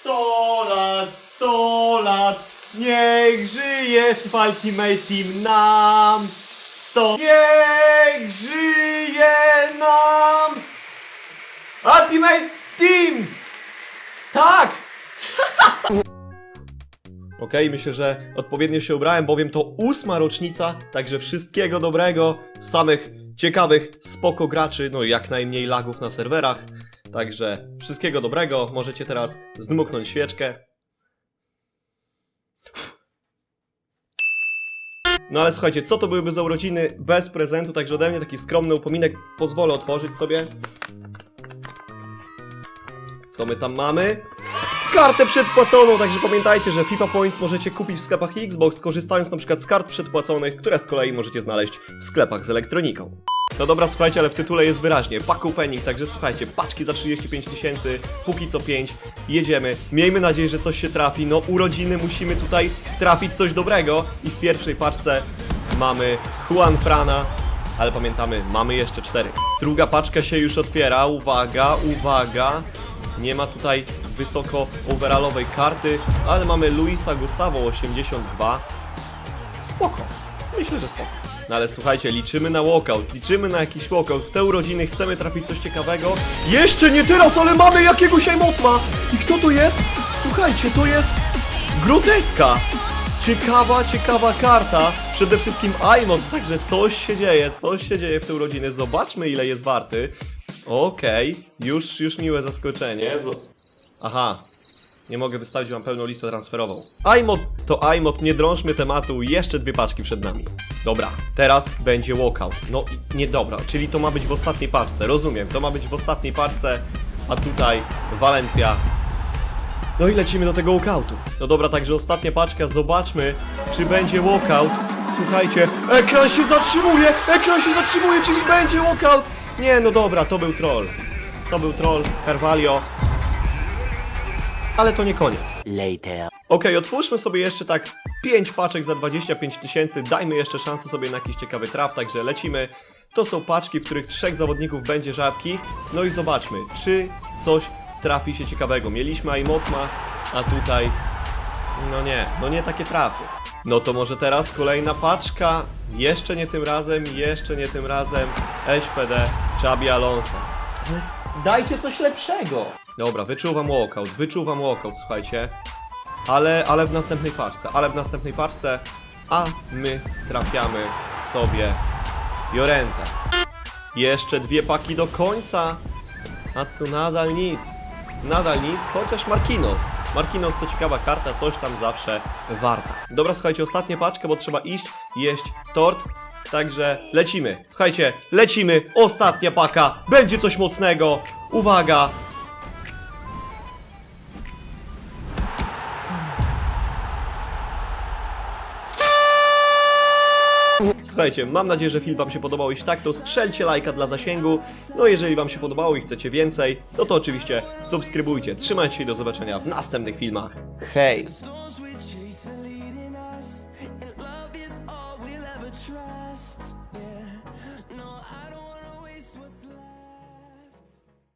Sto lat, sto lat, niech żyje FIFA Ultimate Team nam. Sto, niech żyje nam. Ultimate Team! Tak! Okej, myślę, że odpowiednio się ubrałem, bowiem to ósma rocznica, także wszystkiego dobrego, samych ciekawych, spoko graczy, no i jak najmniej lagów na serwerach. Także wszystkiego dobrego, możecie teraz zdmuchnąć świeczkę. No ale słuchajcie, co to byłyby za urodziny bez prezentu, także ode mnie taki skromny upominek pozwolę otworzyć sobie. Co my tam mamy? kartę przedpłaconą, także pamiętajcie, że FIFA Points możecie kupić w sklepach Xbox, korzystając na przykład z kart przedpłaconych, które z kolei możecie znaleźć w sklepach z elektroniką. No dobra, słuchajcie, ale w tytule jest wyraźnie pack opening, także słuchajcie, paczki za 35 tysięcy, póki co 5, jedziemy. Miejmy nadzieję, że coś się trafi, no urodziny musimy tutaj trafić coś dobrego i w pierwszej paczce mamy Juan Frana, ale pamiętamy, mamy jeszcze cztery. Druga paczka się już otwiera, uwaga, uwaga. Nie ma tutaj wysoko overallowej karty, ale mamy Luisa Gustavo 82. Spoko. Myślę, że spoko. No ale słuchajcie, liczymy na walkout, liczymy na jakiś walkout. W te urodziny chcemy trafić coś ciekawego. Jeszcze nie teraz, ale mamy jakiegoś emotma! I kto to jest? Słuchajcie, to jest Groteska! Ciekawa, ciekawa karta. Przede wszystkim Aimon, także coś się dzieje, coś się dzieje w te urodziny. Zobaczmy ile jest warty. Okej, już, już miłe zaskoczenie. Aha, nie mogę wystawić wam pełną listę transferową. iMod to iMod, nie drążmy tematu, jeszcze dwie paczki przed nami. Dobra, teraz będzie walkout. No i nie dobra, czyli to ma być w ostatniej paczce, rozumiem, to ma być w ostatniej paczce, a tutaj Walencja. No i lecimy do tego walkoutu. No dobra, także ostatnia paczka, zobaczmy, czy będzie walkout. Słuchajcie, ekran się zatrzymuje, ekran się zatrzymuje, czyli będzie walkout. Nie, no dobra, to był troll. To był troll, Carvalho. Ale to nie koniec. Later. Okej, otwórzmy sobie jeszcze tak 5 paczek za 25 tysięcy, dajmy jeszcze szansę sobie na jakiś ciekawy traf, także lecimy. To są paczki, w których trzech zawodników będzie rzadkich, no i zobaczmy, czy coś trafi się ciekawego. Mieliśmy Aimotma, a tutaj... No nie, no nie takie trafy. No to może teraz kolejna paczka, jeszcze nie tym razem, jeszcze nie tym razem, SPD, Chabi Alonso. Dajcie coś lepszego! Dobra, wyczuwam walkout, wyczuwam walkout, słuchajcie. Ale, ale w następnej paczce, ale w następnej paczce, a my trafiamy sobie Jorenta. Jeszcze dwie paki do końca, a tu nadal nic. Nadal nic, chociaż Markinos. Markinos to ciekawa karta, coś tam zawsze warta. Dobra, słuchajcie, ostatnia paczka, bo trzeba iść, jeść tort. Także lecimy. Słuchajcie, lecimy. Ostatnia paka. Będzie coś mocnego. Uwaga. Słuchajcie, mam nadzieję, że film Wam się podobał. Jeśli tak, to strzelcie lajka dla zasięgu. No jeżeli Wam się podobało i chcecie więcej, no to oczywiście subskrybujcie. Trzymajcie się i do zobaczenia w następnych filmach. Hej! love is all we'll ever try.